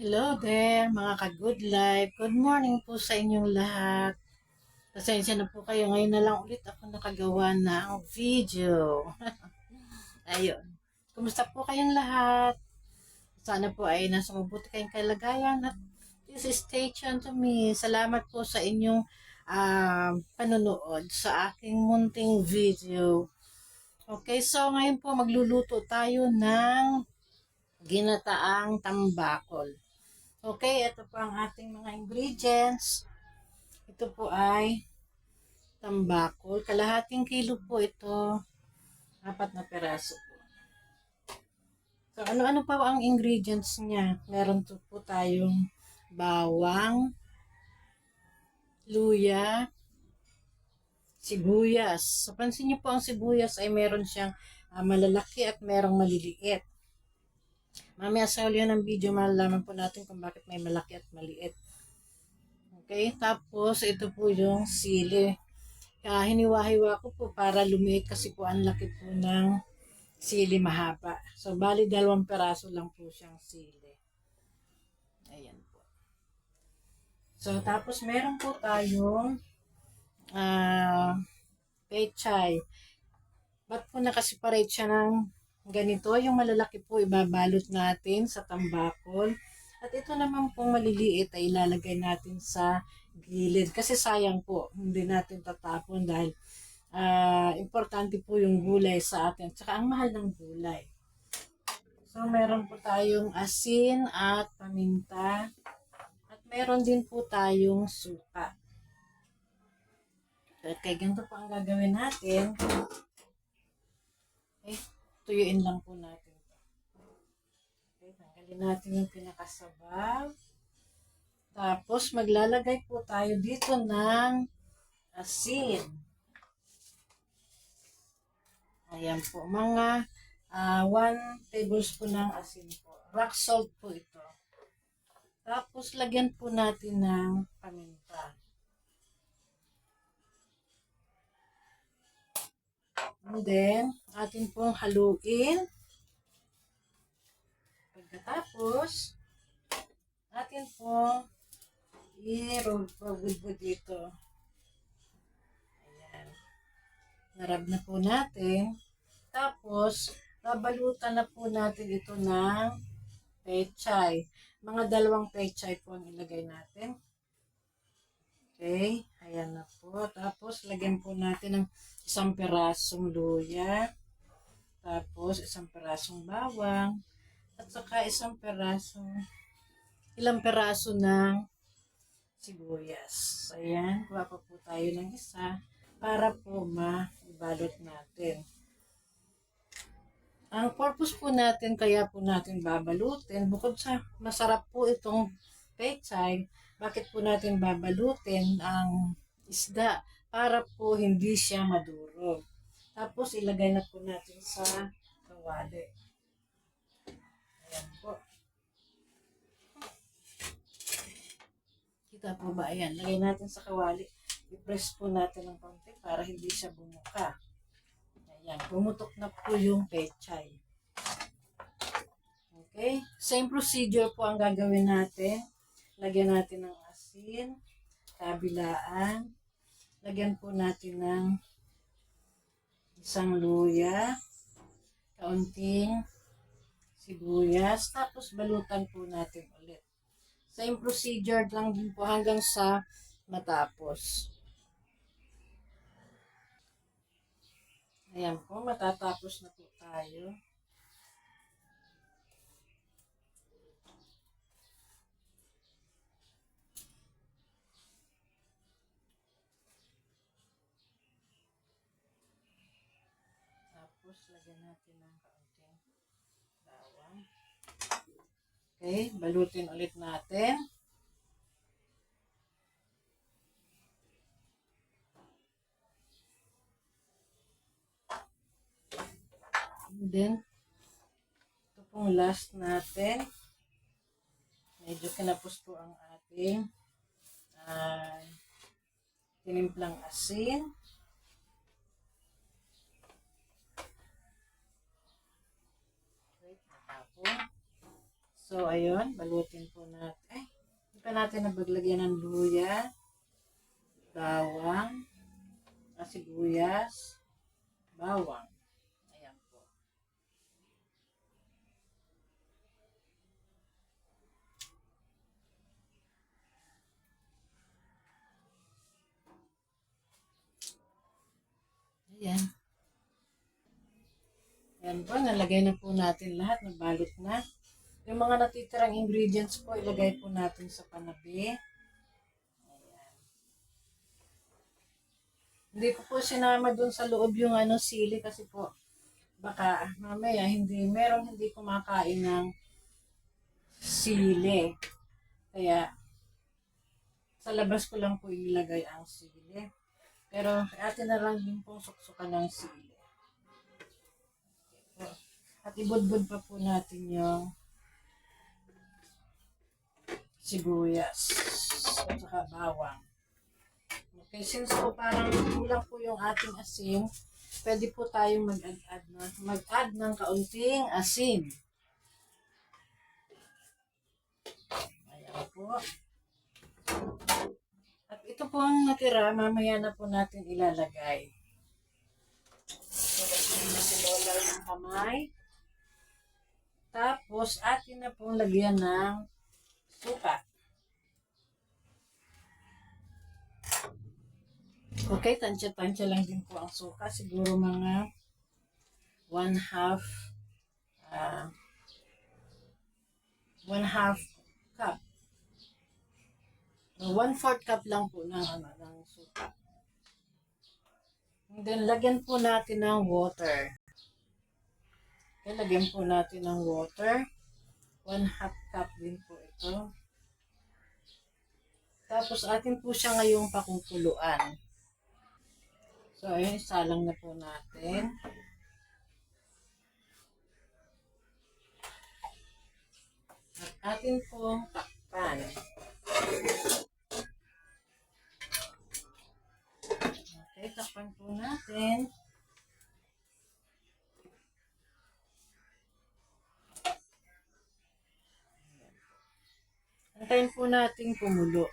Hello there, mga ka-good life. Good morning po sa inyong lahat. Pasensya na po kayo. Ngayon na lang ulit ako nakagawa ng video. Ayun. Kumusta po kayong lahat? Sana po ay nasa mabuti kayong kalagayan at please stay tuned to me. Salamat po sa inyong ah, panonood sa aking munting video. Okay, so ngayon po magluluto tayo ng ginataang tambakol. Okay, ito po ang ating mga ingredients. Ito po ay tambakol. Kalahating kilo po ito. Apat na peraso po. So, ano-ano pa ang ingredients niya? Meron to po tayong bawang, luya, sibuyas. So, pansin niyo po ang sibuyas ay meron siyang ah, malalaki at merong maliliit. Mamaya sa huli ng video, malalaman po natin kung bakit may malaki at maliit. Okay, tapos ito po yung sili. Kaya hiniwa-hiwa ko po para lumiit kasi po ang laki po ng sili mahaba. So, bali dalawang peraso lang po siyang sili. Ayan po. So, tapos meron po tayong ah pechay. Ba't po nakaseparate siya ng ganito? Yung malalaki po ibabalot natin sa tambakol. At ito naman pong maliliit ay ilalagay natin sa gilid. Kasi sayang po, hindi natin tatapon dahil ah, importante po yung gulay sa atin. Tsaka ang mahal ng gulay. So, meron po tayong asin at paminta. At meron din po tayong suka. Okay, ganito po ang gagawin natin. Okay, tuyuin lang po natin to. Okay, tanggalin natin yung pinakasabaw. Tapos, maglalagay po tayo dito ng asin. Ayan po, mga 1 tablespoon ng asin po. Rock salt po ito. Tapos, lagyan po natin ng paminta. And then, atin pong haluin. Pagkatapos, atin pong i-roll dito. Ayan. Narab na po natin. Tapos, babalutan na po natin ito ng pechay. Mga dalawang pechay po ang ilagay natin. Okay, ayan na po. Tapos, lagyan po natin ng isang perasong luya. Tapos, isang perasong bawang. At saka isang perasong, ilang peraso ng sibuyas. Ayan, kuha pa po tayo ng isa para po maibalot natin. Ang purpose po natin, kaya po natin babalutin, bukod sa masarap po itong pechay, bakit po natin babalutin ang isda para po hindi siya madurog. Tapos ilagay na po natin sa kawali. Ayan po. Kita po ba? Ayan, lagay natin sa kawali. I-press po natin ng konti para hindi siya bumuka. Ayan, pumutok na po yung pechay. Okay? Same procedure po ang gagawin natin. Lagyan natin ng asin, kabilaan. Lagyan po natin ng isang luya, kaunting sibuyas, tapos balutan po natin ulit. Same procedure lang din po hanggang sa matapos. Ayan po, matatapos na po tayo. Tapos, lagyan natin ng kaunting bawang. Okay, balutin ulit natin. And then, ito pong last natin. Medyo kinapos po ang ating uh, tinimplang asin. Okay, tapos. So, ayun, balutin po natin. Ay, hindi pa natin nabaglagyan ng luya, bawang, ah, sibuyas, bawang. Ayan po. Ayan. Ayan po, nalagay na po natin lahat, nabalot na. Yung mga natitirang ingredients po, ilagay po natin sa panabi. Ayan. Hindi ko po sinama dun sa loob yung ano, sili kasi po, baka mamaya hindi, merong hindi kumakain ng sili. Kaya, sa labas ko lang po ilagay ang sili. Pero, atin na lang din pong suksukan ng sili. At ibudbud pa po natin yung sibuyas at saka bawang. Okay, since po parang kulang po yung ating asin, pwede po tayong mag-add na, mag-add ng kaunting asin. Ayan po. At ito po ang natira, mamaya na po natin ilalagay. So, na si Lola. Tapos, atin na pong lagyan ng suka. Okay, tansya-tansya lang din po ang suka. Siguro mga one half uh, one half cup. One fourth cup lang po ng, ano, ng suka. And then, lagyan po natin ng water. Okay, lagyan po natin ng water. One half cup din po ito. Tapos, atin po siya ngayong pakukuluan. So, ayun, isalang na po natin. At atin pong takpan. Okay, takpan po natin. Antayin po natin kumulo.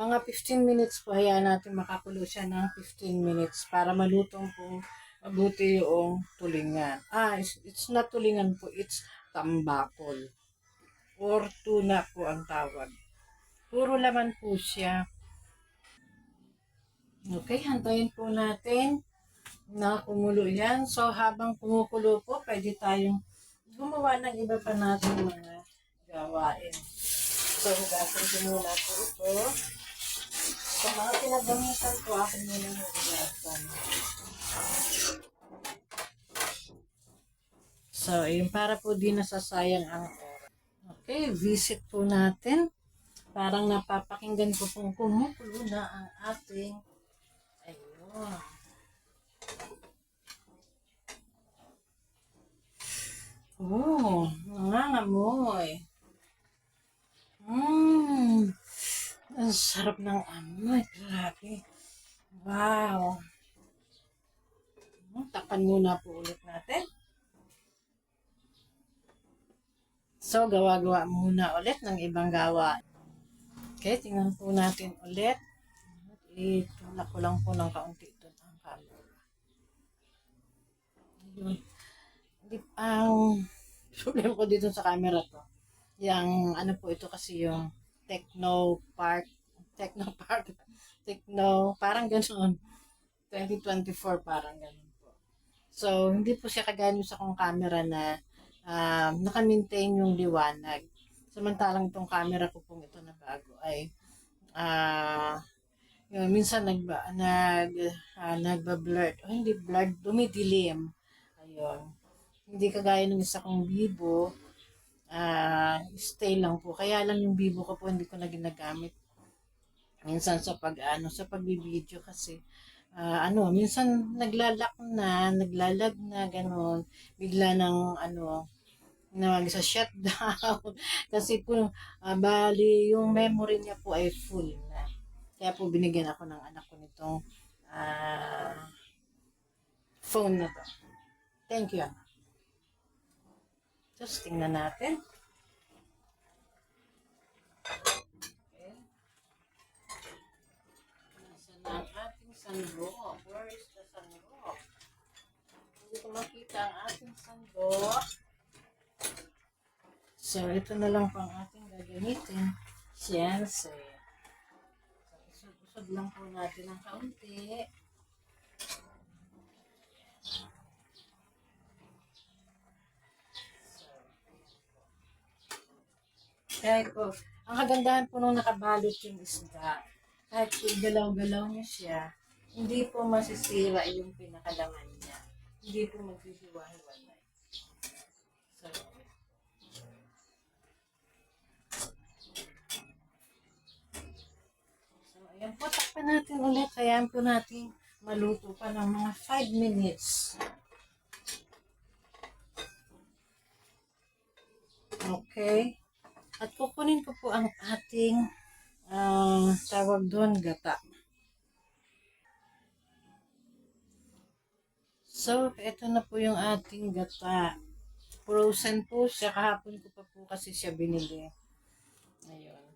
Mga 15 minutes po, hayaan natin makakulo siya ng 15 minutes para malutong po mabuti yung tulingan. Ah, it's, it's not tulingan po, it's tambakol. Or tuna po ang tawag. Puro laman po siya. Okay, hantayin po natin na kumulo yan. So, habang kumukulo po, pwede tayong gumawa ng iba pa natin mga gawain. So, hugasan ko muna po ito. Sa mga pinagamitan ko, ako muna hugasan. So, yun, para po di nasasayang ang oras. Okay, visit po natin. Parang napapakinggan ko pong kumukulo na ang ating ayun. Oh, nangangamoy. Mmm. Ang sarap ng amoy. Grabe. Wow. Hmm, Takpan muna po ulit natin. So, gawa-gawa muna ulit ng ibang gawa. Okay, tingnan po natin ulit. Itulak ko lang po ng kaunti ito ang camera. Ayun. Ang problem ko dito sa camera to. Yung ano po ito kasi yung Techno Park. Techno Park. Techno, parang ganoon. 2024 parang ganun po. So, hindi po siya kagaya sa kong camera na um, naka-maintain yung liwanag. Samantalang itong camera ko pong ito na bago ay ah yun, minsan nagba, nag, uh, nagba-blur. Oh, hindi blurred, dumidilim. Ayun. Hindi kagaya ng isa kong bibo, ah stay lang po. Kaya lang yung bibo ko po hindi ko na ginagamit. Minsan sa pag ano sa pagbibideo kasi ah, ano, minsan naglalak na, naglalag na ganun. Bigla ng ano nag sa shutdown kasi po ah, bali yung memory niya po ay full na. Kaya po binigyan ako ng anak ko nitong ah, phone na to. Thank you, anak. Just tingnan natin. Okay. Nasaan na ang ating sandok? Where is the sandok? Hindi ko makita ang ating sandok. So, ito na lang po ang ating gagamitin. Siyempre. So, usod-usod lang po natin ng kaunti. Kahit po, ang kagandahan po nung nakabalot yung isda, kahit galaw-galaw niya siya, hindi po masisira yung pinakalaman niya. Hindi po maghihiwa-hiwalay. So, so, ayan po, takpan natin ulit. Hayaan po natin maluto pa ng mga 5 minutes. Okay. At kukunin ko po ang ating ah, tawag doon gata. So, ito na po yung ating gata. Frozen po siya. Kahapon ko pa po kasi siya binili. Ayun.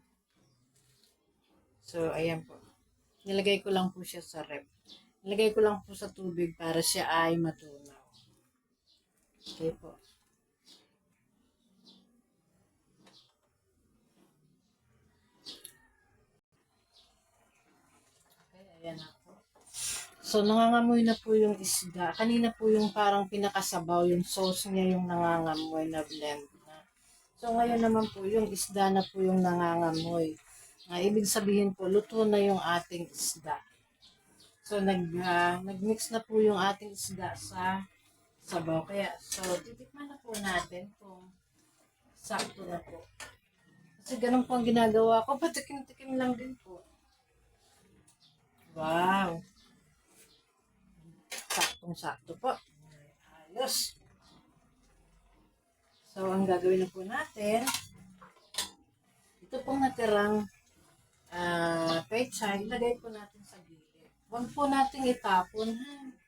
So, ayan po. Nilagay ko lang po siya sa rep. Nilagay ko lang po sa tubig para siya ay matunaw. Okay po. Ayan na po. So, nangangamoy na po yung isda. Kanina po yung parang pinakasabaw, yung sauce niya yung nangangamoy na blend na. So, ngayon naman po, yung isda na po yung nangangamoy. Ah, ibig sabihin po, luto na yung ating isda. So, nag, ah, nag-mix na po yung ating isda sa sabaw. Kaya, so, titikman na po natin kung sakto na po. Kasi ganun po ang ginagawa ko. Patikim-tikim lang din po. Wow. Saktong-sakto po. Ayos. So, ang gagawin na po natin, ito pong natirang uh, pecha, ilagay po natin sa gilid. Huwag po natin itapon, ha?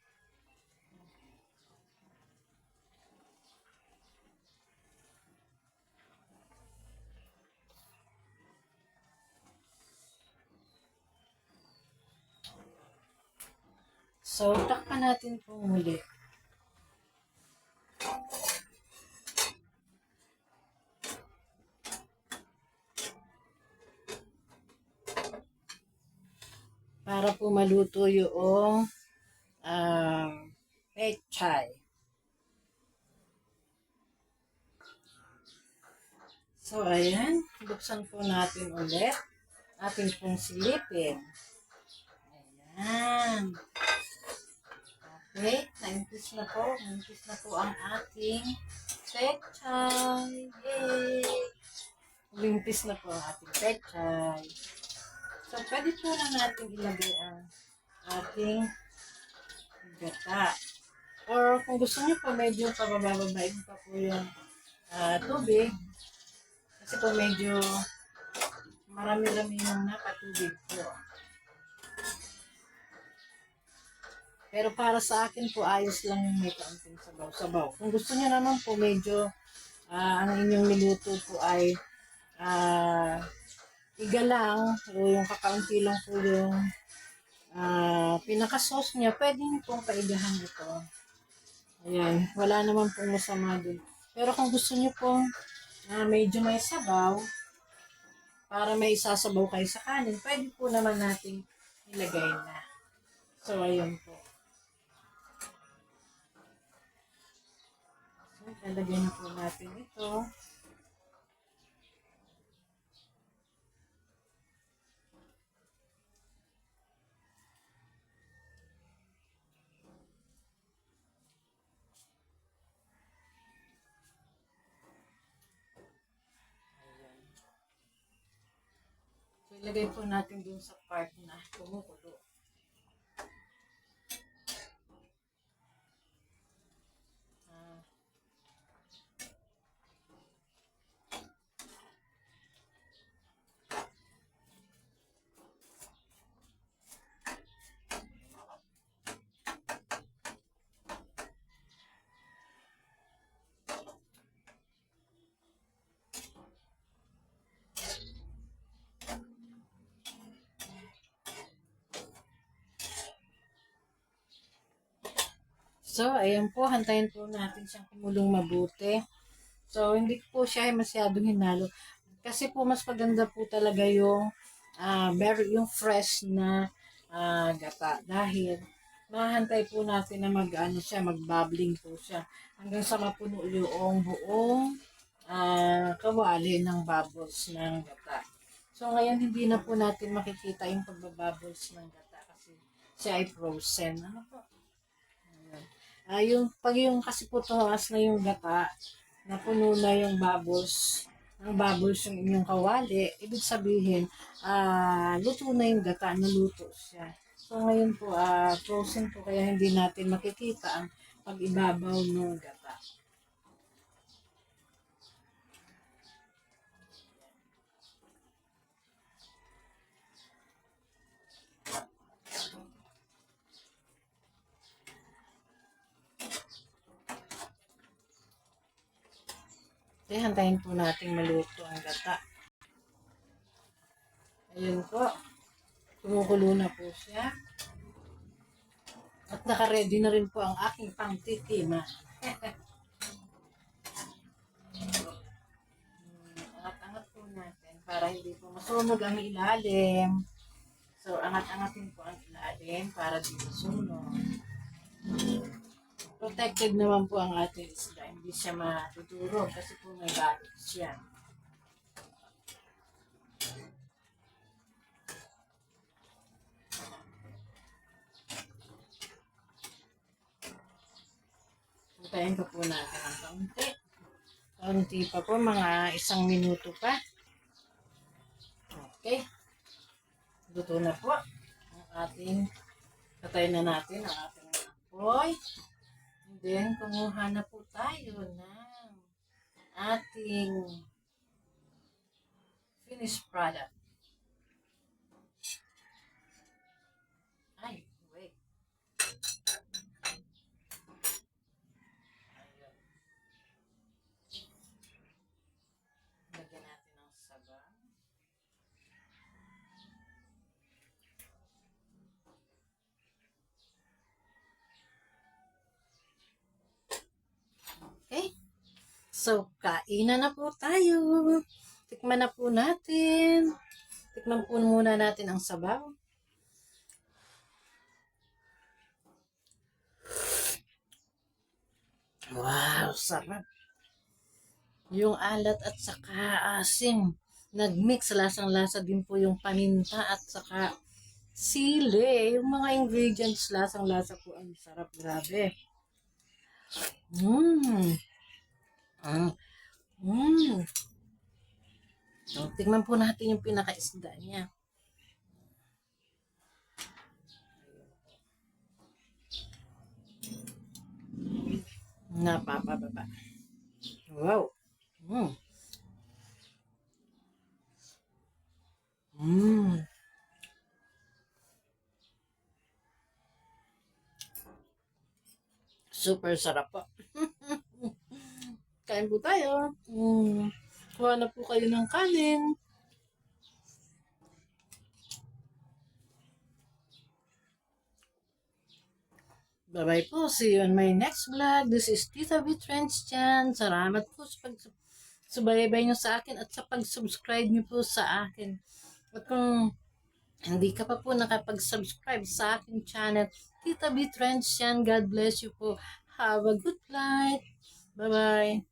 So, takpan natin po muli. Para po maluto yung um, pechay. So, ayan. Buksan po natin ulit. Atin pong silipin. Ayan. Okay, naimpis na po. Naimpis na po ang ating pechay. Yay! Umimpis na po ang ating pechay. So, pwede po na natin ilagay ang ating gata. Or kung gusto niyo po, medyo pabababain pa po yung ah, tubig. Kasi po medyo marami-rami yung nakatubig po. Pero para sa akin po, ayos lang yung may kaunting sabaw-sabaw. Kung gusto niyo naman po, medyo ah, ang inyong niluto po ay ah, iga lang, o yung kakaunti lang po yung ah, pinaka-sauce niya, pwede niyo pong paigahan ito. Ayan, wala naman pong masama dun. Pero kung gusto niyo pong ah, medyo may sabaw, para may isasabaw kayo sa kanin, pwede po naman nating ilagay na. So, ayun po. Lalagay na po natin ito. So, ilagay po natin dun sa part na kumukulo. So, ayan po, hantayin po natin siyang kumulong mabuti. So, hindi po siya masyadong hinalo. Kasi po, mas maganda po talaga yung, ah very, yung fresh na ah, gata. Dahil, mahantay po natin na mag, ano siya, mag-bubbling po siya. Hanggang sa mapuno yung buong ah, kawali ng bubbles ng gata. So, ngayon, hindi na po natin makikita yung pagbabubbles ng gata kasi siya ay frozen. Ano po? Ah, yung, pag yung kasi po na yung gata, napuno na yung bubbles, ang bubbles yung inyong kawali, ibig sabihin, ah, luto na yung gata, naluto siya. So ngayon po, ah, frozen po, kaya hindi natin makikita ang pag-ibabaw ng gata. Okay, hantayin po natin maluto ang gata. Ayun po. Kumukulo na po siya. At nakaready na rin po ang aking pangtitima. Angat-angat po natin para hindi po masunog ang ilalim. So, angat-angatin po ang ilalim para di masunog. Protected naman po ang ating isda. Hindi siya matuturo kasi po may balot siya. Putayin pa po natin ang kaunti. Kaunti pa po, mga isang minuto pa. Okay. Luto na po ang ating Patayin na natin ang ating apoy. Then, kumuha na po tayo ng ating finished product. Ay, wait. Ayun. Lagyan natin ng sabaw. Okay? So, kainan na po tayo. Tikman na po natin. Tikman po muna natin ang sabaw. Wow, sarap. Yung alat at saka asim. Nagmix, lasang-lasa din po yung paminta at saka sili. Yung mga ingredients, lasang-lasa po. Ang sarap, grabe. Mmm. Ah. Mmm. So, tingnan po natin yung pinakaisda niya. Napapababa. Wow. Mmm. Mmm. Super sarap po. Kain po tayo. Mm. Kuha na po kayo ng kanin. Bye-bye po. See you on my next vlog. This is Tita B Trends Chan. Salamat po sa pag subaybay nyo sa akin at sa pag-subscribe nyo po sa akin. At kung hindi ka pa po nakapag-subscribe sa aking channel, Tita B Trends Chan. God bless you po. Have a good night. Bye-bye.